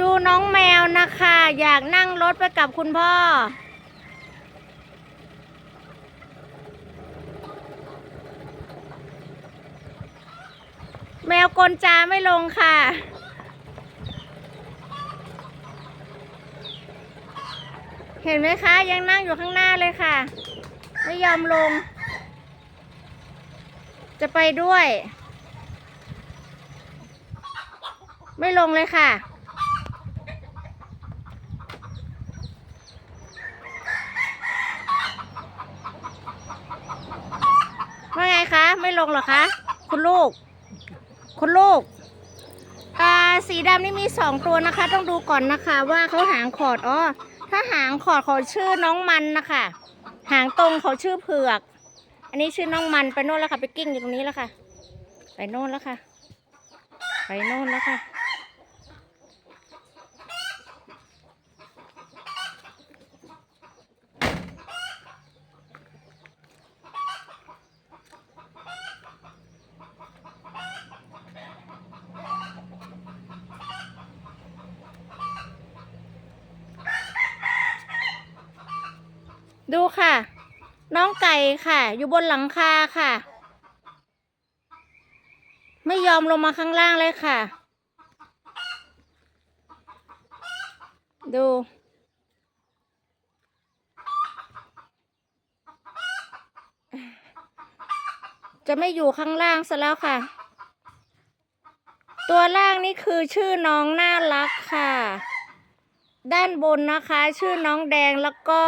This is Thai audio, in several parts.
ดูน้องแมวนะคะ อยากนั่งรถไปกับคุณพ่อ แมวกลจาไม่ลงค่ะ เห็นไหมคะ ยังนั่งอยู่ข้างหน้าเลยค่ะ ไม่ยอมลง จะไปด้วย ไม่ลงเลยค่ะ ว่า ไม่ลงหรอคะ คุณลูก คุณลูกอ่าสีดำนี่มีสองตัวนะคะ ต้องดูก่อนนะคะ ว่าเขาหางขอดอ๋อถ้าหางขอดเขาชื่อน้องมันนะคะ หางตรงเขาชื่อเผือก อันนี้ชื่อน้องมันไปโน่นแล้วค่ะ ไปกิ้งอยู่ตรงนี้แล้วค่ะ ไปโน่นแล้วค่ะ ไปโน่นแล้วค่ะ ดูค่ะ น้องไก่ค่ะ อยู่บนหลังคาค่ะ ไม่ยอมลงมาข้างล่างเลยค่ะ ดูจะไม่อยู่ข้างล่างซะแล้วค่ะ ตัวล่างนี่คือชื่อน้องน่ารักค่ะ ด้านบนนะคะ ชื่อน้องแดงแล้วก็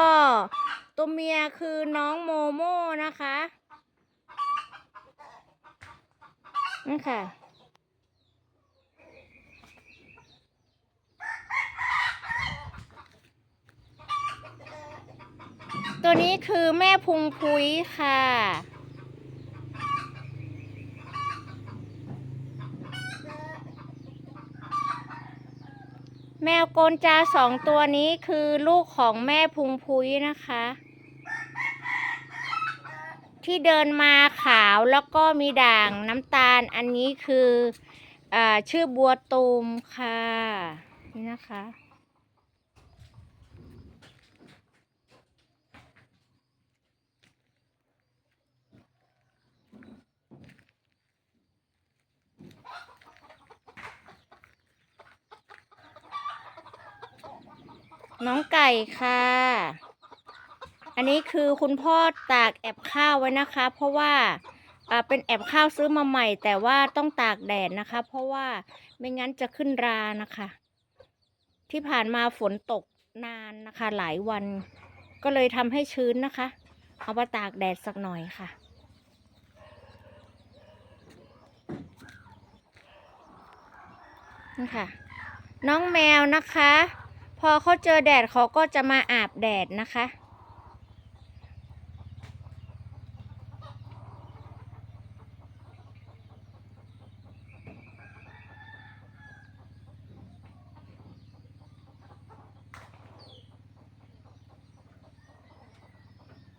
ตัวเมียคือน้องโมโม่นะคะนี่ค่ะ ตัวนี้คือแม่พุงพุ้ยค่ะแมวโกนจาสองตัวนี้คือลูกของแม่พุงพุ้ยนะคะ ที่เดินมาขาวแล้วก็มีด่างน้ำตาล อันนี้คืออชื่อบัวตูมค่ะ นี่นะคะน้องไก่ค่ะ อันนี้คือคุณพ่อตากแอบข้าวไว้นะคะ เพราะว่าอ่าเป็นแอบข้าวซื้อมาใหม่ แต่ว่าต้องตากแดดนะคะ เพราะว่าไม่งั้นจะขึ้นรานะคะ ที่ผ่านมาฝนตกนานนะคะ หลายวัน ก็เลยทำให้ชื้นนะคะ เอามาตากแดดสักหน่อยค่ะนี่ค่ะ น้องแมวนะคะ พอเขาเจอแดดเขาก็จะมาอาบแดดนะคะ